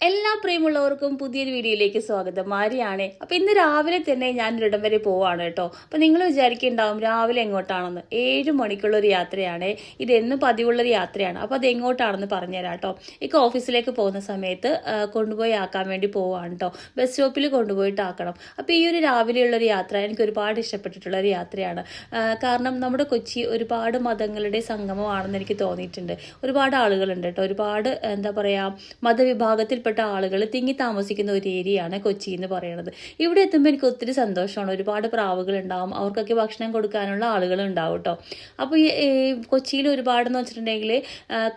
എല്ലാ പ്രിയമുള്ളവർക്കും പുതിയൊരു വീഡിയോയിലേക്ക് സ്വാഗതം. മാരിയാണ്. അപ്പൊ ഇന്ന് രാവിലെ തന്നെ ഞാൻ ഒരിടം വരെ പോവാണ് കേട്ടോ. അപ്പൊ നിങ്ങൾ വിചാരിക്കുന്നുണ്ടാവും രാവിലെ എങ്ങോട്ടാണെന്ന്. ഏഴ് മണിക്കുള്ള ഒരു യാത്രയാണ്. ഇത് എന്നും പതിവുള്ളൊരു യാത്രയാണ്. അപ്പൊ അത് എങ്ങോട്ടാണെന്ന് പറഞ്ഞുതരാം കേട്ടോ. ഇക്ക് ഓഫീസിലേക്ക് പോകുന്ന സമയത്ത് കൊണ്ടുപോയി ആക്കാൻ വേണ്ടി പോവാണ് കേട്ടോ. ബസ് സ്റ്റോപ്പിൽ കൊണ്ടുപോയിട്ട് ആക്കണം. അപ്പൊ ഈ ഒരു രാവിലെയുള്ള ഒരു യാത്ര എനിക്ക് ഒരുപാട് ഇഷ്ടപ്പെട്ടിട്ടുള്ള ഒരു യാത്രയാണ് കാരണം നമ്മുടെ കൊച്ചി ഒരുപാട് മതങ്ങളുടെ സംഗമമാണെന്ന് എനിക്ക് തോന്നിയിട്ടുണ്ട്. ഒരുപാട് ആളുകളുണ്ട് കേട്ടോ. ഒരുപാട് എന്താ പറയാ മതവിഭാഗത്തിൽപ്പെട്ട ആളുകൾ തിങ്ങി താമസിക്കുന്ന ഒരു ഏരിയയാണ് കൊച്ചി എന്ന് പറയുന്നത് ഇവിടെ എത്തുമ്പോൾ എനിക്ക് ഒത്തിരി സന്തോഷമാണ്. ഒരുപാട് പ്രാവുകൾ ഉണ്ടാവും. അവർക്കൊക്കെ ഭക്ഷണം കൊടുക്കാനുള്ള ആളുകൾ ഉണ്ടാവും കേട്ടോ അപ്പോൾ ഈ കൊച്ചിയിൽ ഒരുപാടെന്ന് വെച്ചിട്ടുണ്ടെങ്കിൽ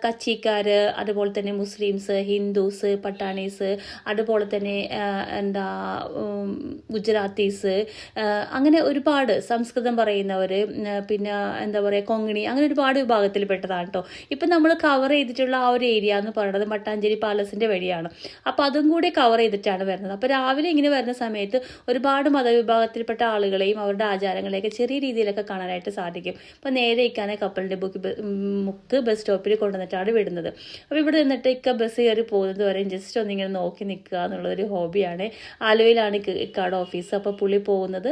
കച്ചിക്കാർ അതുപോലെ തന്നെ മുസ്ലിംസ് ഹിന്ദുസ് പട്ടാണീസ് അതുപോലെ തന്നെ എന്താ ഗുജറാത്തീസ് അങ്ങനെ ഒരുപാട് സംസ്കൃതം പറയുന്നവർ പിന്നെ എന്താ പറയുക കൊങ്ങിണി അങ്ങനെ ഒരുപാട് വിഭാഗത്തിൽപ്പെട്ടതാണ് കേട്ടോ ഇപ്പം നമ്മൾ കവർ ചെയ്തിട്ടുള്ള ആ ഒരു ഏരിയ എന്ന് പറയുന്നത് മട്ടാഞ്ചേരി പാലസിന്റെ വഴിയാണ്. അപ്പോൾ അതും കൂടി കവർ ചെയ്തിട്ടാണ് വരുന്നത്. അപ്പോൾ രാവിലെ ഇങ്ങനെ വരുന്ന സമയത്ത് ഒരുപാട് മതവിഭാഗത്തിൽപ്പെട്ട ആളുകളെയും അവരുടെ ആചാരങ്ങളെയൊക്കെ ചെറിയ രീതിയിലൊക്കെ കാണാനായിട്ട് സാധിക്കും. അപ്പോൾ നേരെ ഇക്കാനെ കപ്പലിന്റെ ബുക്ക് മുക്ക് ബസ് സ്റ്റോപ്പിൽ കൊണ്ടുവന്നിട്ടാണ് വിടുന്നത്. അപ്പോൾ ഇവിടെ നിന്നിട്ട് ഇക്ക ബസ് കയറി പോകുന്നത് വരെ ജസ്റ്റ് ഒന്നിങ്ങനെ നോക്കി നിൽക്കുക എന്നുള്ളൊരു ഹോബിയാണ്. ആലുവയിലാണ് ഇക്കാട് ഓഫീസ് അപ്പോൾ പുള്ളി പോകുന്നത്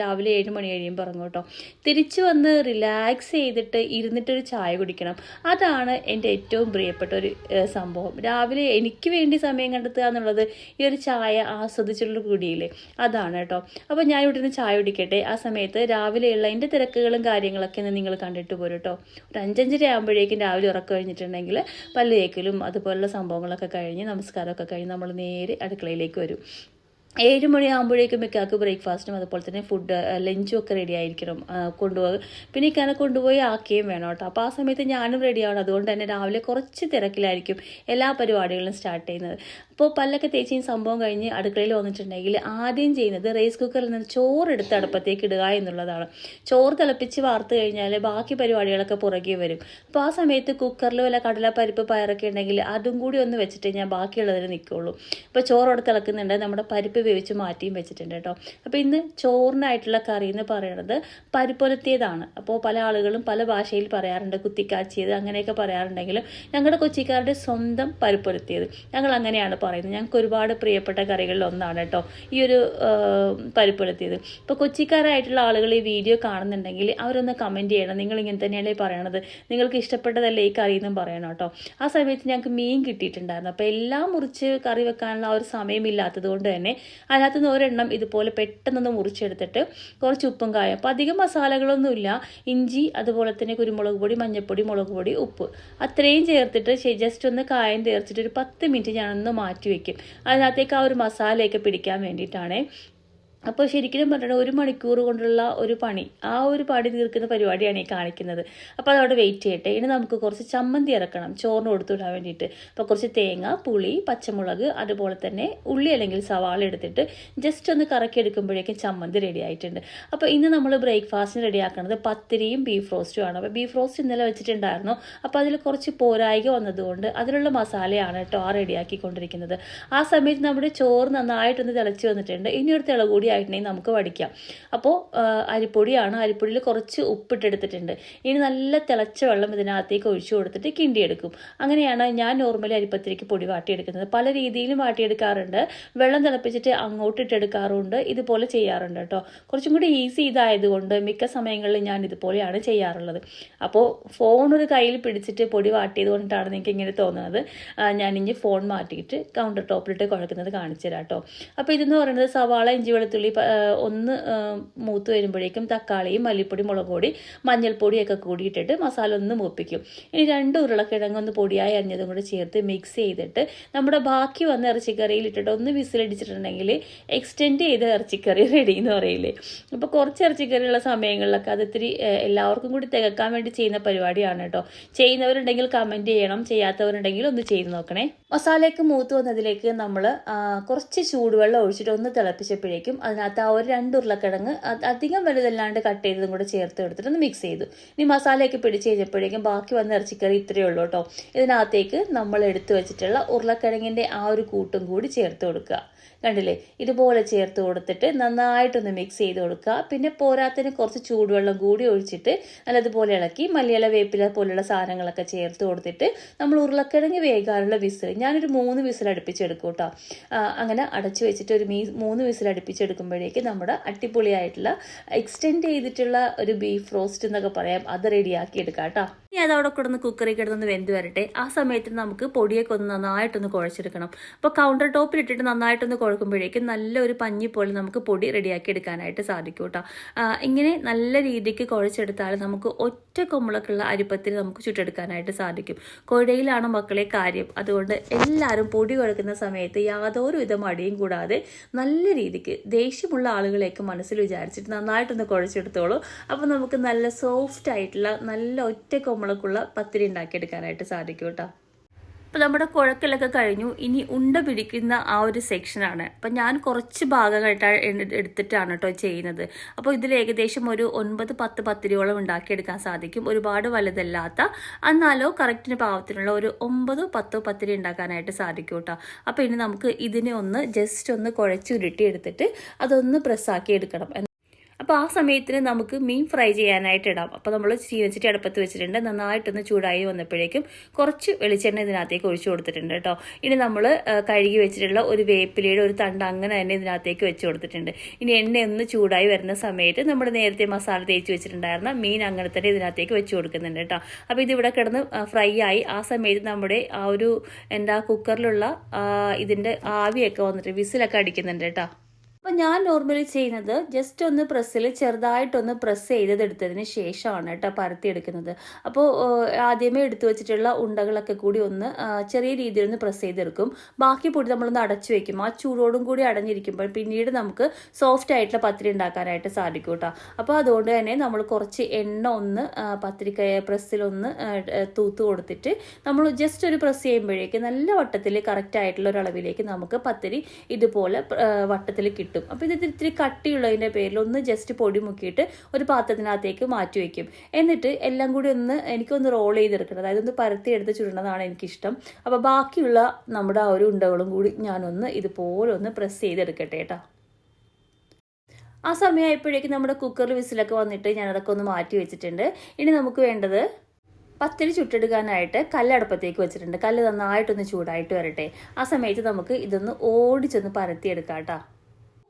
രാവിലെ ഏഴ് മണി കഴിയുമ്പോൾ ഇറങ്ങും കേട്ടോ. തിരിച്ചു വന്ന് റിലാക്സ് ചെയ്തിട്ട് ഇരുന്നിട്ടൊരു ചായ കുടിക്കണം. അതാണ് എന്റെ ഏറ്റവും പ്രിയപ്പെട്ട ഒരു സംഭവം. രാവിലെ എനിക്ക് വേണ്ടി സമയം കണ്ടെത്തുക എന്നുള്ളത് ഈ ഒരു ചായ ആസ്വദിച്ചുള്ള കൂടിയില്ലേ? അതാണ് കേട്ടോ. അപ്പോൾ ഞാൻ ഇവിടെ നിന്ന് ചായ കുടിക്കട്ടെ. ആ സമയത്ത് രാവിലെയുള്ള എന്റെ തിരക്കുകളും കാര്യങ്ങളൊക്കെ ഒന്ന് നിങ്ങൾ കണ്ടിട്ട് പോരും കേട്ടോ. ഒരു അഞ്ചഞ്ചര ആകുമ്പോഴേക്കും രാവിലെ ഉറക്കം കഴിഞ്ഞിട്ടുണ്ടെങ്കിൽ പല്ല് തേക്കലും അതുപോലുള്ള സംഭവങ്ങളൊക്കെ കഴിഞ്ഞ് നമസ്കാരമൊക്കെ കഴിഞ്ഞ് നമ്മൾ നേരെ അടുക്കളയിലേക്ക് വരും. ഏഴ് മണിയാകുമ്പോഴേക്കും മിക്കാക്ക് ബ്രേക്ക്ഫാസ്റ്റും അതുപോലെ തന്നെ ഫുഡ് ലഞ്ചും ഒക്കെ റെഡി ആയിരിക്കണം കൊണ്ടുപോകുക പിന്നെ ഇക്കാനെ കൊണ്ടുപോയി ആക്കുകയും വേണം കേട്ടോ. അപ്പോൾ ആ സമയത്ത് ഞാനും റെഡിയാണ് അതുകൊണ്ട് തന്നെ രാവിലെ കുറച്ച് തിരക്കിലായിരിക്കും എല്ലാ പരിപാടികളും സ്റ്റാർട്ട് ചെയ്യുന്നത്. അപ്പോൾ പല്ലൊക്കെ തേച്ച് സംഭവം കഴിഞ്ഞ് അടുക്കളയിൽ വന്നിട്ടുണ്ടെങ്കിൽ ആദ്യം ചെയ്യുന്നത് റൈസ് കുക്കറിൽ നിന്ന് ചോറ് എടുത്ത് അടുപ്പത്തേക്ക് ഇടുക എന്നുള്ളതാണ്. ചോറ് തിളപ്പിച്ച് വാർത്ത് കഴിഞ്ഞാൽ ബാക്കി പരിപാടികളൊക്കെ പുറകെ വരും. അപ്പോൾ ആ സമയത്ത് കുക്കറിൽ വല്ല കടലപ്പരിപ്പ് പയറൊക്കെ ഉണ്ടെങ്കിൽ അതും കൂടി ഒന്ന് വെച്ചിട്ട് ഞാൻ ബാക്കിയുള്ളതിന് നിൽക്കുള്ളൂ അപ്പോൾ ചോറ് അവിടെ തിളക്കുന്നുണ്ട്. നമ്മുടെ പരിപ്പ് വേവിച്ച് മാറ്റിയും വെച്ചിട്ടുണ്ട് കേട്ടോ. അപ്പോൾ ഇന്ന് ചോറിനായിട്ടുള്ള കറി എന്ന് പറയുന്നത് പരിപ്പൊലത്തിയതാണ് അപ്പോൾ പല ആളുകളും പല ഭാഷയിൽ പറയാറുണ്ട് കുത്തിക്കാച്ചിയത് അങ്ങനെയൊക്കെ പറയാറുണ്ടെങ്കിലും ഞങ്ങളുടെ കൊച്ചിക്കാരുടെ സ്വന്തം പരിപ്പൊലത്തിയത് ഞങ്ങൾ അങ്ങനെയാണ് പറയുന്നത് ഞങ്ങൾക്ക് ഒരുപാട് പ്രിയപ്പെട്ട കറികളിൽ ഒന്നാണ് കേട്ടോ ഈ ഒരു പരിപ്പുലത്തിയത് ഇപ്പോൾ കൊച്ചിക്കാരായിട്ടുള്ള ആളുകൾ ഈ വീഡിയോ കാണുന്നുണ്ടെങ്കിൽ അവരൊന്ന് കമന്റ് ചെയ്യണം. നിങ്ങൾ ഇങ്ങനെ തന്നെയല്ലേ പറയണത്? നിങ്ങൾക്ക് ഇഷ്ടപ്പെട്ടതല്ലേ ഈ കറി എന്നും പറയണം കേട്ടോ. ആ സമയത്ത് ഞങ്ങൾക്ക് മീൻ കിട്ടിയിട്ടുണ്ടായിരുന്നു. അപ്പോൾ എല്ലാം മുറിച്ച് കറി വെക്കാനുള്ള ആ ഒരു സമയമില്ലാത്തത് കൊണ്ട് തന്നെ അതിനകത്ത് നിന്ന് ഒരെണ്ണം ഇതുപോലെ പെട്ടെന്നൊന്ന് മുറിച്ചെടുത്തിട്ട് കുറച്ച് ഉപ്പും കായം. അപ്പോൾ അധികം മസാലകളൊന്നുമില്ല ഇഞ്ചി അതുപോലെ തന്നെ കുരുമുളക് പൊടി മഞ്ഞൾപ്പൊടി മുളക് പൊടി ഉപ്പ്. അത്രയും ചേർത്തിട്ട് ജസ്റ്റ് ഒന്ന് കായം ചേർത്തിട്ട് ഒരു പത്ത് മിനിറ്റ് ഞാനൊന്ന് മാറ്റി വെക്കും. അതിനകത്തേക്ക് ആ ഒരു മസാലയൊക്കെ പിടിക്കാൻ വേണ്ടിയിട്ടാണേ അപ്പോൾ ശരിക്കും പറഞ്ഞാൽ ഒരു മണിക്കൂർ കൊണ്ടുള്ള ഒരു പണി ആ ഒരു പണി തീർക്കുന്ന പരിപാടിയാണ് ഈ കാണിക്കുന്നത്. അപ്പോൾ അതവിടെ വെയിറ്റ് ചെയ്യട്ടെ. ഇനി നമുക്ക് കുറച്ച് ചമ്മന്തി ഇറക്കണം ചോറിന് കൊടുത്തുവിടാൻ വേണ്ടിയിട്ട്. അപ്പോൾ കുറച്ച് തേങ്ങ പുളി പച്ചമുളക് അതുപോലെ തന്നെ ഉള്ളി അല്ലെങ്കിൽ സവാള എടുത്തിട്ട് ജസ്റ്റ് ഒന്ന് കറക്കി എടുക്കുമ്പോഴേക്കും ചമ്മന്തി റെഡി ആയിട്ടുണ്ട്. അപ്പോൾ ഇന്ന് നമ്മൾ ബ്രേക്ക്ഫാസ്റ്റിന് റെഡിയാക്കുന്നത് പത്തിരിയും ബീഫ് റോസ്റ്റും ആണ്. അപ്പോൾ ബീഫ് റോസ്റ്റ് ഇന്നലെ വെച്ചിട്ടുണ്ടായിരുന്നു. അപ്പോൾ അതിൽ കുറച്ച് പോരായിക വന്നതുകൊണ്ട് അതിലുള്ള മസാലയാണ് കേട്ടോ ആ റെഡിയാക്കിക്കൊണ്ടിരിക്കുന്നത് ആ സമയത്ത് നമ്മുടെ ചോറ് നന്നായിട്ടൊന്ന് തിളച്ച് വന്നിട്ടുണ്ട്. ഇനി ഒരു തിള കൂടി ആയിട്ടുണ്ടെങ്കിൽ നമുക്ക് വടിക്കാം. അപ്പോൾ അരിപ്പൊടിയാണ്. അരിപ്പൊടിയിൽ കുറച്ച് ഉപ്പിട്ടെടുത്തിട്ടുണ്ട്. ഇനി നല്ല തിളച്ച വെള്ളം ഇതിനകത്തേക്ക് ഒഴിച്ചു കൊടുത്തിട്ട് കിണ്ടിയെടുക്കും. അങ്ങനെയാണ് ഞാൻ നോർമലി അരിപ്പത്തിരിക്ക് പൊടി വാട്ടിയെടുക്കുന്നത്. പല രീതിയിലും വാട്ടിയെടുക്കാറുണ്ട്. വെള്ളം തിളപ്പിച്ചിട്ട് അങ്ങോട്ട് ഇട്ടെടുക്കാറുണ്ട് ഇതുപോലെ ചെയ്യാറുണ്ട് കേട്ടോ. കുറച്ചും കൂടി ഈസി ഇതായതുകൊണ്ട് മിക്ക സമയങ്ങളിൽ ഞാൻ ഇതുപോലെയാണ് ചെയ്യാറുള്ളത്. അപ്പോൾ ഫോൺ ഒരു കയ്യിൽ പിടിച്ചിട്ട് പൊടി വാട്ടിയത് കൊണ്ടിട്ടാണ് നിങ്ങൾക്ക് ഇങ്ങനെ തോന്നുന്നത്. ഞാൻ ഇനി ഫോൺ മാറ്റിയിട്ട് കൗണ്ടർ ടോപ്പിലിട്ട് കുഴക്കുന്നത് കാണിച്ചു തരാം കേട്ടോ. അപ്പോൾ ഇതെന്ന് പറയുന്നത് സവാള ഇഞ്ചി വെളുത്തുള്ളി ആ, ഒന്ന് മൂത്ത് വരുമ്പോഴേക്കും തക്കാളിയും മല്ലിപ്പൊടി മുളക് പൊടി മഞ്ഞൾപ്പൊടിയൊക്കെ കൂടിയിട്ടിട്ട് മസാല ഒന്ന് മൂപ്പിക്കും. ഇനി രണ്ട് ഉരുളക്കിഴങ്ങ് ഒന്ന് പൊടിയായി അരിഞ്ഞതും കൂടെ ചേർത്ത് മിക്സ് ചെയ്തിട്ട് നമ്മുടെ ബാക്കി വന്ന ഇറച്ചിക്കറിയിൽ ഇട്ടിട്ട് ഒന്ന് വിസിലടിച്ചിട്ടുണ്ടെങ്കിൽ എക്സ്റ്റെൻഡ് ചെയ്ത ഇറച്ചിക്കറി റെഡി എന്ന് പറയില്ലേ? അപ്പോൾ കുറച്ച് ഇറച്ചിക്കറിയുള്ള സമയങ്ങളിലൊക്കെ അത് ഇത്തിരി എല്ലാവർക്കും കൂടി തികക്കാൻ വേണ്ടി ചെയ്യുന്ന പരിപാടിയാണ് കേട്ടോ. ചെയ്യുന്നവരുണ്ടെങ്കിൽ കമന്റ് ചെയ്യണം ചെയ്യാത്തവരുണ്ടെങ്കിൽ ഒന്ന് ചെയ്ത് നോക്കണേ. മസാലയൊക്കെ മൂത്ത് വന്നതിലേക്ക് നമ്മൾ കുറച്ച് ചൂടുവെള്ളം ഒഴിച്ചിട്ട് ഒന്ന് തിളപ്പിച്ചപ്പോഴേക്കും അതിന് അതിനകത്ത് ആ ഒരു രണ്ട് ഉരുളക്കിഴങ്ങ് അധികം വലുതല്ലാണ്ട് കട്ട് ചെയ്തതും കൂടെ ചേർത്ത് എടുത്തിട്ട് ഒന്ന് മിക്സ് ചെയ്തു. ഇനി മസാലയൊക്കെ പിടിച്ച് കഴിഞ്ഞപ്പോഴേക്കും ബാക്കി വന്ന ഇറച്ചിക്കറി ഇത്രയേ ഉള്ളൂ കേട്ടോ. ഇതിനകത്തേക്ക് നമ്മൾ എടുത്തു വെച്ചിട്ടുള്ള ഉരുളക്കിഴങ്ങിന്റെ ആ ഒരു കൂട്ടും കൂടി ചേർത്ത് കൊടുക്കുക. കണ്ടില്ലേ? ഇതുപോലെ ചേർത്ത് കൊടുത്തിട്ട് നന്നായിട്ടൊന്ന് മിക്സ് ചെയ്ത് കൊടുക്കുക. പിന്നെ പോരാത്തിന് കുറച്ച് ചൂടുവെള്ളം കൂടി ഒഴിച്ചിട്ട് നല്ലതുപോലെ ഇളക്കി മല്ലിയില വേപ്പില പോലുള്ള സാധനങ്ങളൊക്കെ ചേർത്ത് കൊടുത്തിട്ട് നമ്മൾ ഉരുളക്കിഴങ്ങ് വേകാനുള്ള വിസിൽ ഞാനൊരു മൂന്ന് വിസിൽ അടുപ്പിച്ചെടുക്കും കേട്ടോ. അങ്ങനെ അടച്ചു വെച്ചിട്ട് ഒരു മീ മൂന്ന് വിസിൽ അടുപ്പിച്ചെടുക്കുമ്പോഴേക്ക് നമ്മുടെ അടിപൊളിയായിട്ടുള്ള എക്സ്റ്റെൻഡ് ചെയ്തിട്ടുള്ള ഒരു ബീഫ് റോസ്റ്റ് എന്നൊക്കെ പറയാം. അത് റെഡിയാക്കി എടുക്കാം കേട്ടോ. ഇനി അത് അവിടെ കിടന്ന് കുക്കറി കിടന്ന് വെന്ത് വരട്ടെ. ആ സമയത്ത് നമുക്ക് പൊടിയൊക്കെ ഒന്ന് നന്നായിട്ടൊന്ന് കുഴച്ചെടുക്കണം. അപ്പോൾ കൗണ്ടർ ടോപ്പിൽ ഇട്ടിട്ട് നന്നായിട്ടൊന്ന് കുഴക്കുമ്പോഴേക്കും നല്ലൊരു പഞ്ഞി പോലെ നമുക്ക് പൊടി റെഡിയാക്കി എടുക്കാനായിട്ട് സാധിക്കും കേട്ടോ ഇങ്ങനെ നല്ല രീതിക്ക് കുഴച്ചെടുത്താൽ നമുക്ക് ഒറ്റ കൊമ്പളക്കുള്ള അരിപ്പത്തിൽ നമുക്ക് ചുട്ടെടുക്കാനായിട്ട് സാധിക്കും. കുഴയിലാണ് മക്കളെ കാര്യം. അതുകൊണ്ട് എല്ലാവരും പൊടി കുഴക്കുന്ന സമയത്ത് യാതൊരു വിധ മടിയും കൂടാതെ നല്ല രീതിക്ക് ദേഷ്യമുള്ള ആളുകളെയൊക്കെ മനസ്സിൽ വിചാരിച്ചിട്ട് നന്നായിട്ടൊന്ന് കുഴച്ചെടുത്തോളൂ. അപ്പോൾ നമുക്ക് നല്ല സോഫ്റ്റ് ആയിട്ടുള്ള നല്ല ഒറ്റ കൊമ്പളക്കുള്ള പത്തിരി ഉണ്ടാക്കിയെടുക്കാനായിട്ട് സാധിക്കും കേട്ടോ. അപ്പോൾ നമ്മുടെ കുഴക്കലൊക്കെ കഴിഞ്ഞു. ഇനി ഉണ്ട പിടിക്കുന്ന ആ ഒരു സെക്ഷനാണ് അപ്പം ഞാൻ കുറച്ച് ഭാഗമായിട്ടാണ് എട് എടുത്തിട്ടാണ് കേട്ടോ ചെയ്യുന്നത്. അപ്പോൾ ഇതിൽ ഏകദേശം ഒരു ഒൻപത് പത്ത് പത്തിരിയോളം ഉണ്ടാക്കിയെടുക്കാൻ സാധിക്കും. ഒരുപാട് വലുതല്ലാത്ത എന്നാലോ കറക്റ്റിന് പാവത്തിനുള്ള ഒരു ഒമ്പതോ പത്തോ പത്തിരി ഉണ്ടാക്കാനായിട്ട് സാധിക്കും കേട്ടോ അപ്പോൾ ഇനി നമുക്ക് ഇതിനെ ഒന്ന് ജസ്റ്റ് ഒന്ന് കുഴച്ചുരുട്ടി എടുത്തിട്ട് അതൊന്ന് പ്രസ്സാക്കി എടുക്കണം. അപ്പോൾ ആ സമയത്തിന് നമുക്ക് മീൻ ഫ്രൈ ചെയ്യാനായിട്ട് ഇടാം. അപ്പോൾ നമ്മൾ ചീനച്ചിട്ട് അടുപ്പത്ത് വെച്ചിട്ടുണ്ട്. നന്നായിട്ടൊന്ന് ചൂടായി വന്നപ്പോഴേക്കും കുറച്ച് വെളിച്ചെണ്ണ ഇതിനകത്തേക്ക് ഒഴിച്ചു കൊടുത്തിട്ടുണ്ട് കേട്ടോ. ഇനി നമ്മൾ കഴുകി വെച്ചിട്ടുള്ള ഒരു വേപ്പിലയുടെ ഒരു തണ്ട് അങ്ങനെ തന്നെ ഇതിനകത്തേക്ക് വെച്ച് കൊടുത്തിട്ടുണ്ട്. ഇനി എണ്ണ ഒന്ന് ചൂടായി വരുന്ന സമയത്ത് നമ്മൾ നേരത്തെ മസാല തേച്ച് വെച്ചിട്ടുണ്ടായിരുന്ന മീൻ അങ്ങനെ തന്നെ ഇതിനകത്തേക്ക് വെച്ച് കൊടുക്കുന്നുണ്ട് കേട്ടോ. അപ്പോൾ ഇതിവിടെ കിടന്ന് ഫ്രൈ ആയി. ആ സമയത്ത് നമ്മുടെ ആ ഒരു എന്താ കുക്കറിലുള്ള ഇതിന്റെ ആവിയൊക്കെ വന്നിട്ട് വിസിലൊക്കെ അടിക്കുന്നുണ്ട് കേട്ടോ. അപ്പോൾ ഞാൻ നോർമലി ചെയ്യുന്നത് ജസ്റ്റ് ഒന്ന് പ്രസ്സിൽ ചെറുതായിട്ടൊന്ന് പ്രസ് ചെയ്തെടുത്തതിന് ശേഷമാണ് കേട്ടോ പരത്തിയെടുക്കുന്നത്. അപ്പോൾ ആദ്യമേ എടുത്തു വെച്ചിട്ടുള്ള ഉണ്ടകളൊക്കെ കൂടി ഒന്ന് ചെറിയ രീതിയിൽ ഒന്ന് പ്രസ് ചെയ്തെടുക്കും. ബാക്കി പൊടി നമ്മളൊന്ന് അടച്ചു വെക്കും. ആ ചൂടോടും കൂടി അടഞ്ഞിരിക്കുമ്പോൾ പിന്നീട് നമുക്ക് സോഫ്റ്റ് ആയിട്ടുള്ള പത്തിരി ഉണ്ടാക്കാനായിട്ട് സാധിക്കും കേട്ടോ. അപ്പോൾ അതുകൊണ്ട് തന്നെ നമ്മൾ കുറച്ച് എണ്ണ ഒന്ന് പത്തിരിക്ക പ്രസ്സിലൊന്ന് തൂത്ത് കൊടുത്തിട്ട് നമ്മൾ ജസ്റ്റ് ഒരു പ്രസ് ചെയ്യുമ്പോഴേക്ക് നല്ല വട്ടത്തിൽ കറക്റ്റ് ആയിട്ടുള്ള ഒരു അളവിലേക്ക് നമുക്ക് പത്തിരി ഇതുപോലെ വട്ടത്തിൽ കിട്ടും. അപ്പോൾ ഇത് ഇത്തിരി കട്ടിയുള്ളതിന്റെ പേരിൽ ഒന്ന് ജസ്റ്റ് പൊടി മുക്കിയിട്ട് ഒരു പാത്രത്തിനകത്തേക്ക് മാറ്റി വയ്ക്കും എന്നിട്ട് എല്ലാം കൂടി ഒന്ന് എനിക്കൊന്ന് റോൾ ചെയ്തെടുക്കണം. അതായത് ഒന്ന് പരത്തി എടുത്ത് ചുരുണ്ടതാണ് എനിക്കിഷ്ടം. അപ്പോൾ ബാക്കിയുള്ള നമ്മുടെ ആ ഒരു ഉണ്ടകളും കൂടി ഞാനൊന്ന് ഇതുപോലെ ഒന്ന് പ്രസ് ചെയ്തെടുക്കട്ടെ കേട്ടോ ആ സമയമായപ്പോഴേക്കും നമ്മുടെ കുക്കറിൽ വിസിലൊക്കെ വന്നിട്ട് ഞാനതൊക്കെ ഒന്ന് മാറ്റി വെച്ചിട്ടുണ്ട്. ഇനി നമുക്ക് വേണ്ടത് പത്തിരി ചുട്ടെടുക്കാനായിട്ട് കല്ലടപ്പത്തേക്ക് വെച്ചിട്ടുണ്ട്. കല്ല് നന്നായിട്ടൊന്ന് ചൂടായിട്ട് വരട്ടെ. ആ സമയത്ത് നമുക്ക് ഇതൊന്ന് ഓടിച്ചൊന്ന് പരത്തിയെടുക്കാം കേട്ടോ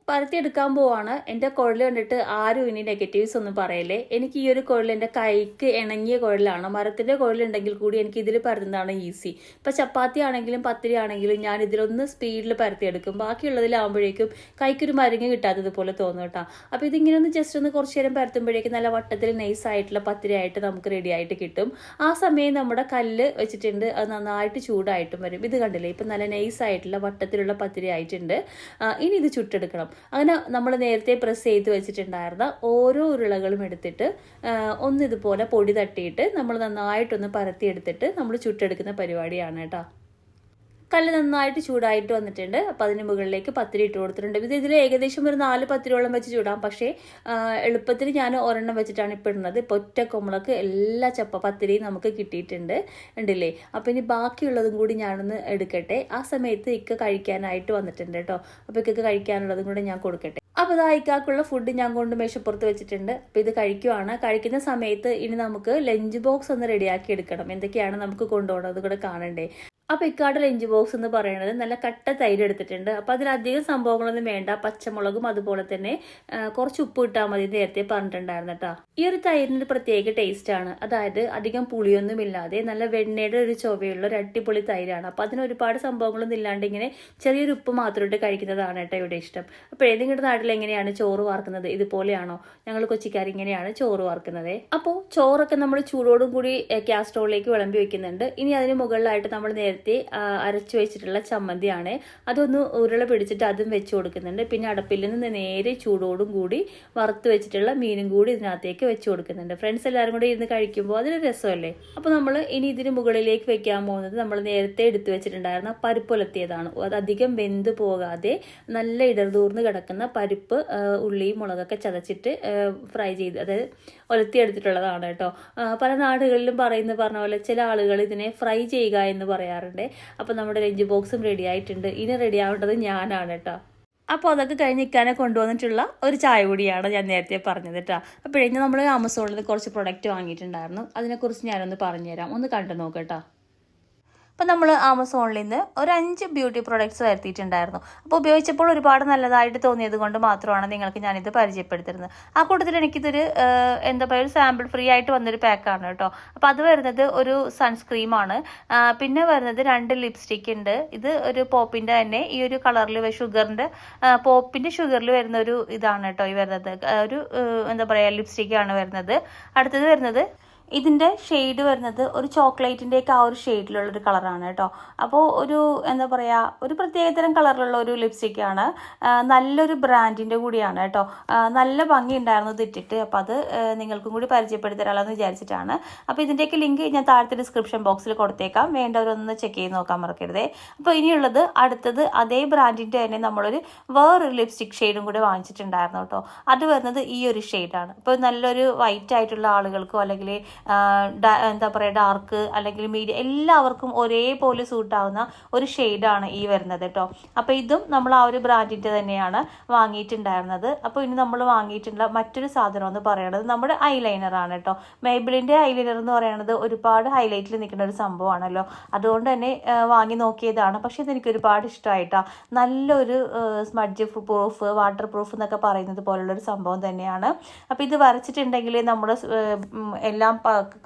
പരത്തിയെടുക്കാൻ പോവാണ്. എന്റെ കുഴൽ കണ്ടിട്ട് ആരും ഇനി നെഗറ്റീവ്സ് ഒന്നും പറയല്ലേ. എനിക്ക് ഈ ഒരു കുഴൽ എന്റെ കൈക്ക് ഇണങ്ങിയ കുഴലാണ്. മരത്തിന്റെ കുഴലുണ്ടെങ്കിൽ കൂടി എനിക്ക് ഇതിൽ പരത്തുന്നതാണ് ഈസി ഇപ്പം ചപ്പാത്തി ആണെങ്കിലും പത്തിരി ആണെങ്കിലും ഞാൻ ഇതിലൊന്ന് സ്പീഡിൽ പരത്തിയെടുക്കും. ബാക്കിയുള്ളതിലാവുമ്പോഴേക്കും കൈക്കൊരു മരുങ്ങ് കിട്ടാത്തതുപോലെ തോന്നും കേട്ടോ. അപ്പോൾ ഇതിങ്ങനെ ഒന്ന് ജസ്റ്റ് ഒന്ന് കുറച്ച് നേരം പരത്തുമ്പോഴേക്കും നല്ല വട്ടത്തിൽ നൈസ് ആയിട്ടുള്ള പത്തിരി ആയിട്ട് നമുക്ക് റെഡി ആയിട്ട് കിട്ടും. ആ സമയം നമ്മുടെ കല്ല് വെച്ചിട്ടുണ്ട്. അത് നന്നായിട്ട് ചൂടായിട്ടും വരും. ഇത് കണ്ടില്ലേ? ഇപ്പം നല്ല നൈസ് ആയിട്ടുള്ള വട്ടത്തിലുള്ള പത്തിരി ആയിട്ടുണ്ട്. ഇനി ഇത് ചുട്ടെടുക്കണം. അങ്ങനെ നമ്മൾ നേരത്തെ പ്രസ് ചെയ്ത് വെച്ചിട്ടുണ്ടായിരുന്ന ഓരോ ഉരുളകളും എടുത്തിട്ട് ഒന്നിതുപോലെ പൊടി തട്ടിയിട്ട് നമ്മൾ നന്നായിട്ടൊന്ന് പരത്തിയെടുത്തിട്ട് നമ്മൾ ചുട്ടെടുക്കുന്ന പരിപാടിയാണ് കേട്ടോ. കല്ല് നന്നായിട്ട് ചൂടായിട്ട് വന്നിട്ടുണ്ട്. അപ്പോൾ അതിന് മുകളിലേക്ക് പത്തിരി ഇട്ട് കൊടുത്തിട്ടുണ്ട്. ഇത് ഇതിൽ ഏകദേശം ഒരു നാല് പത്തിരിയോളം വെച്ച് ചൂടാം. പക്ഷേ എളുപ്പത്തിൽ ഞാൻ ഒരെണ്ണം വെച്ചിട്ടാണ് ഇപ്പോൾ ഇടുന്നത്. ഇപ്പോൾ ഒറ്റ കുമ്പളക്ക് എല്ലാ ചപ്പ പത്തിരിയും നമുക്ക് കിട്ടിയിട്ടുണ്ട്. ഉണ്ടല്ലേ? അപ്പോൾ ഇനി ബാക്കിയുള്ളതും കൂടി ഞാനൊന്ന് എടുക്കട്ടെ. ആ സമയത്ത് ഇക്ക കഴിക്കാനായിട്ട് വന്നിട്ടുണ്ട് കേട്ടോ. അപ്പോൾ ഇക്കൊക്കെ കഴിക്കാനുള്ളതും കൂടെ ഞാൻ കൊടുക്കട്ടെ. അപ്പോൾ ഇതാ ഇക്കാക്കുള്ള ഫുഡ് ഞാൻ കൊണ്ട് മേശപ്പുറത്ത് വെച്ചിട്ടുണ്ട്. അപ്പോൾ ഇത് കഴിക്കുവാണ്. കഴിക്കുന്ന സമയത്ത് ഇനി നമുക്ക് ലഞ്ച് ബോക്സ് ഒന്ന് റെഡിയാക്കി എടുക്കണം. എന്തൊക്കെയാണ് നമുക്ക് കൊണ്ടുപോകണത് കൂടെ കാണണ്ടേ? അപ്പോൾ ഇക്കാട് ലഞ്ച് ബോക്സ് എന്ന് പറയുന്നത് നല്ല കട്ട തൈര് എടുത്തിട്ടുണ്ട്. അപ്പോൾ അതിലധികം സംഭവങ്ങളൊന്നും വേണ്ട. പച്ചമുളകും അതുപോലെ തന്നെ കുറച്ച് ഉപ്പ് ഇട്ടാൽ മതി നേരത്തെ പറഞ്ഞിട്ടുണ്ടായിരുന്നു കേട്ടോ. ഈ ഒരു ഒരു പ്രത്യേക ടേസ്റ്റ് ആണ്. അതായത് അധികം പുളിയൊന്നും ഇല്ലാതെ നല്ല വെണ്ണയുടെ ഒരു ചൊവയുള്ള ഒരു അടിപൊളി തൈരാണ്. അപ്പോൾ അതിന് ഒരുപാട് സംഭവങ്ങളൊന്നും ഇല്ലാണ്ട് ഇങ്ങനെ ചെറിയൊരു ഉപ്പ് മാത്രം ഇട്ട് കഴിക്കുന്നതാണ് കേട്ടോ ഇവിടെ ഇഷ്ടം. അപ്പോൾ നിങ്ങളുടെ നാട്ടിൽ എങ്ങനെയാണ് ചോറ് വാർക്കുന്നത് ഇതുപോലെയാണോ? ഞങ്ങൾ കൊച്ചിക്കാർ ഇങ്ങനെയാണ് ചോറ് വാർക്കുന്നത് അപ്പോൾ ചോറൊക്കെ നമ്മൾ ചൂടോടും കൂടി സ്റ്റോവിലേക്ക് വിളമ്പി വെക്കുന്നുണ്ട്. ഇനി അതിന് മുകളിലായിട്ട് നമ്മൾ നേരത്തെ നേരത്തെ അരച്ചു വെച്ചിട്ടുള്ള ചമ്മന്തിയാണ്. അതൊന്ന് ഉരുള പിടിച്ചിട്ട് അതും വെച്ച് കൊടുക്കുന്നുണ്ട്. പിന്നെ അടപ്പിൽ നിന്ന് നേരെ ചൂടോടും കൂടി വറുത്ത് വെച്ചിട്ടുള്ള മീനും കൂടി ഇതിനകത്തേക്ക് വെച്ച് കൊടുക്കുന്നുണ്ട്. ഫ്രണ്ട്സ് എല്ലാവരും കൂടി ഇരുന്ന് കഴിക്കുമ്പോൾ അതിന് രസമല്ലേ? അപ്പോൾ നമ്മൾ ഇനി ഇതിന് മുകളിലേക്ക് വെക്കാൻ പോകുന്നത് നമ്മൾ നേരത്തെ എടുത്തു വെച്ചിട്ടുണ്ടായിരുന്ന പരിപ്പുലത്തിയതാണ് അത് അധികം വെന്ത് പോകാതെ നല്ല ഇടർതൂർന്ന് കിടക്കുന്ന പരിപ്പ് ഉള്ളിയും മുളകൊക്കെ ചതച്ചിട്ട് ഫ്രൈ ചെയ്ത് അതായത് ഒലത്തിയെടുത്തിട്ടുള്ളതാണ് കേട്ടോ. പല നാടുകളിലും പറയുന്ന പറഞ്ഞ പോലെ ചില ആളുകൾ ഇതിനെ ഫ്രൈ ചെയ്യുക എന്ന് പറയാറുണ്ട് അപ്പോൾ നമ്മുടെ ലഞ്ച് ബോക്സും റെഡി ആയിട്ടുണ്ട്. ഇനി റെഡി ആവേണ്ടത് ഞാനാണ് കേട്ടോ. അപ്പോൾ അതൊക്കെ കഴിഞ്ഞ് ഇക്കാനെ കൊണ്ടുവന്നിട്ടുള്ള ഒരു ചായ കൂടിയാണ് ഞാൻ നേരത്തെ പറഞ്ഞത് കേട്ടോ. അപ്പോഴേ നമ്മൾ ആമസോണിൽ കുറച്ച് പ്രൊഡക്റ്റ് വാങ്ങിയിട്ടുണ്ടായിരുന്നു. അതിനെക്കുറിച്ച് ഞാനൊന്ന് പറഞ്ഞുതരാം. ഒന്ന് കണ്ടു നോക്ക് കേട്ടോ അപ്പം നമ്മൾ ആമസോണിൽ നിന്ന് ഒരു അഞ്ച് ബ്യൂട്ടി പ്രൊഡക്ട്സ് വരുത്തിയിട്ടുണ്ടായിരുന്നു. അപ്പോൾ ഉപയോഗിച്ചപ്പോൾ ഒരുപാട് നല്ലതായിട്ട് തോന്നിയത് കൊണ്ട് മാത്രമാണ് നിങ്ങൾക്ക് ഞാനിത് പരിചയപ്പെടുത്തുന്നത്. ആ കൂട്ടത്തിൽ എനിക്കിതൊരു എന്താ പറയുക ഒരു സാമ്പിൾ ഫ്രീ ആയിട്ട് വന്നൊരു പാക്കാണ് കേട്ടോ. അപ്പോൾ അത് വരുന്നത് ഒരു സൺസ്ക്രീമാണ് പിന്നെ വരുന്നത് രണ്ട് ലിപ്സ്റ്റിക് ഉണ്ട്. ഇത് ഒരു പോപ്പിന്റെ തന്നെ ഈ ഒരു കളറിൽ ഷുഗറിന്റെ പോപ്പിന്റെ ഷുഗറിൽ വരുന്ന ഒരു ഇതാണ് കേട്ടോ ഈ വരുന്നത്. ഒരു എന്താ പറയുക ലിപ്സ്റ്റിക്കാണ് വരുന്നത്. അടുത്തത് വരുന്നത് ഇതിന്റെ ഷെയ്ഡ് വരുന്നത് ഒരു ചോക്ലേറ്റിന്റെയൊക്കെ ആ ഒരു ഷെയ്ഡിലുള്ള ഒരു കളറാണ് കേട്ടോ. അപ്പോൾ ഒരു എന്താ പറയുക ഒരു പ്രത്യേകതരം കളറിലുള്ള ഒരു ലിപ്സ്റ്റിക്കാണ് നല്ലൊരു ബ്രാൻഡിന്റെ കൂടിയാണ് കേട്ടോ. നല്ല ഭംഗി ഉണ്ടായിരുന്നു ഇട്ടിട്ട്. അപ്പോൾ അത് നിങ്ങൾക്കും കൂടി പരിചയപ്പെടുത്തി തരാമെന്ന് വിചാരിച്ചിട്ടാണ്. അപ്പോൾ ഇതിന്റെയൊക്കെ ലിങ്ക് ഞാൻ താഴത്തെ ഡിസ്ക്രിപ്ഷൻ ബോക്സിൽ കൊടുത്തേക്കാം. വേണ്ടവരൊന്ന് ചെക്ക് ചെയ്ത് നോക്കാൻ മറക്കരുതേ. അപ്പോൾ ഇനിയുള്ളത് അടുത്തത് അതേ ബ്രാൻഡിന്റെ തന്നെ നമ്മളൊരു വേറൊരു ലിപ്സ്റ്റിക് ഷെയ്ഡും കൂടി വാങ്ങിച്ചിട്ടുണ്ടായിരുന്നു കേട്ടോ. അത് വരുന്നത് ഈ ഒരു ഷെയ്ഡാണ് ഇപ്പോൾ നല്ലൊരു വൈറ്റ് ആയിട്ടുള്ള ആളുകൾക്കോ അല്ലെങ്കിൽ എന്താ പറയുക ഡാർക്ക് അല്ലെങ്കിൽ മീഡിയം എല്ലാവർക്കും ഒരേപോലെ സൂട്ടാവുന്ന ഒരു ഷെയ്ഡാണ് ഈ വരുന്നത് കേട്ടോ അപ്പോൾ ഇതും നമ്മൾ ആ ഒരു ബ്രാൻഡിന്റെ തന്നെയാണ് വാങ്ങിയിട്ടുണ്ടായിരുന്നത്. അപ്പോൾ ഇനി നമ്മൾ വാങ്ങിയിട്ടുള്ള മറ്റൊരു സാധനം എന്ന് പറയുന്നത് നമ്മുടെ ഐലൈനർ ആണ് കേട്ടോ മേബിളിന്റെ ഐലൈനർ എന്ന് പറയുന്നത് ഒരുപാട് ഹൈലൈറ്റിൽ നിൽക്കുന്ന ഒരു സംഭവമാണല്ലോ. അതുകൊണ്ട് തന്നെ വാങ്ങി നോക്കിയതാണ്. പക്ഷേ ഇതെനിക്ക് ഒരുപാട് ഇഷ്ടമായിട്ടാണ് നല്ലൊരു സ്മഡ്ജ് പ്രൂഫ് വാട്ടർ പ്രൂഫ് എന്നൊക്കെ പറയുന്നത് പോലുള്ളൊരു സംഭവം തന്നെയാണ്. അപ്പോൾ ഇത് വരച്ചിട്ടുണ്ടെങ്കിൽ നമ്മൾ എല്ലാം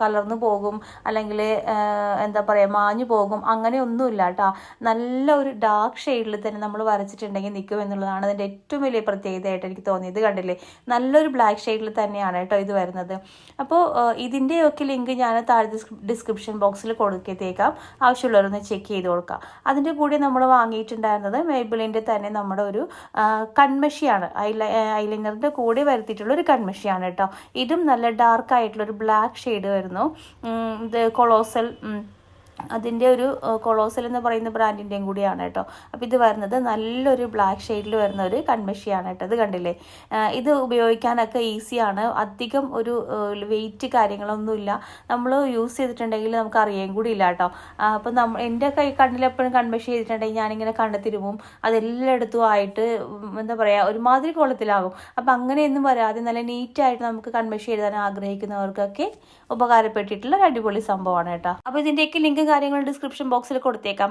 കലർന്നു പോകും അല്ലെങ്കിൽ എന്താ പറയുക മാഞ്ഞു പോകും അങ്ങനെയൊന്നുമില്ല കേട്ടോ നല്ല ഒരു ഡാർക്ക് ഷെയ്ഡിൽ തന്നെ നമ്മൾ വരച്ചിട്ടുണ്ടെങ്കിൽ നിൽക്കും എന്നുള്ളതാണ് അതിന്റെ ഏറ്റവും വലിയ പ്രത്യേകതയായിട്ട് എനിക്ക് തോന്നിയത്. കണ്ടില്ലേ? നല്ലൊരു ബ്ലാക്ക് ഷെയ്ഡിൽ തന്നെയാണ് കേട്ടോ ഇത് വരുന്നത്. അപ്പോൾ ഇതിന്റെയൊക്കെ ലിങ്ക് ഞാൻ താഴെ ഡിസ്ക്രിപ്ഷൻ ബോക്സിൽ കൊടുക്കത്തേക്കാം. ആവശ്യമുള്ളവരൊന്ന് ചെക്ക് ചെയ്ത് കൊടുക്കാം. അതിന്റെ കൂടെ നമ്മൾ വാങ്ങിയിട്ടുണ്ടായിരുന്നത് മേബിളിന്റെ തന്നെ നമ്മുടെ ഒരു കൺമഷിയാണ്. ഐ ഐലൈനറിന്റെ കൂടെ വരുത്തിയിട്ടുള്ള ഒരു കൺമഷിയാണ് കേട്ടോ ഇതും നല്ല ഡാർക്ക് ആയിട്ടുള്ള ഒരു ബ്ലാക്ക് ഷെയ്ഡ് വരുന്നു ഇത് കൊളോസൽ അതിന്റെ ഒരു കൊളോസൽ എന്ന് പറയുന്ന ബ്രാൻഡിന്റെയും കൂടിയാണ് കേട്ടോ. അപ്പോൾ ഇത് വരുന്നത് നല്ലൊരു ബ്ലാക്ക് ഷെയ്ഡിൽ വരുന്ന ഒരു കൺമഷിയാണ് കേട്ടോ. ഇത് കണ്ടില്ലേ? ഇത് ഉപയോഗിക്കാനൊക്കെ ഈസിയാണ്. അധികം ഒരു വെയിറ്റ് കാര്യങ്ങളൊന്നുമില്ല. നമ്മൾ യൂസ് ചെയ്തിട്ടുണ്ടെങ്കിൽ നമുക്ക് അറിയാൻ കൂടി ഇല്ല കേട്ടോ. അപ്പം നമ്മൾ എന്റെ കൈ കണ്ണിലെപ്പോഴും കൺമഷി ചെയ്തിട്ടുണ്ടെങ്കിൽ ഞാനിങ്ങനെ കണ്ണ് തിരുമും അതെല്ലായിടത്തും ആയിട്ട് എന്താ പറയുക ഒരുമാതിരി കോളത്തിലാകും അപ്പം അങ്ങനെയൊന്നും വരാതെ നല്ല നീറ്റായിട്ട് നമുക്ക് കൺമഷി എഴുതാൻ ആഗ്രഹിക്കുന്നവർക്കൊക്കെ ഉപകാരപ്പെട്ടിട്ടുള്ള ഒരു അടിപൊളി സംഭവമാണ് കേട്ടോ. അപ്പോൾ ഇതിന്റെയൊക്കെ ലിങ്ക് കാര്യങ്ങൾ ഡിസ്ക്രിപ്ഷൻ ബോക്സിൽ കൊടുത്തേക്കാം.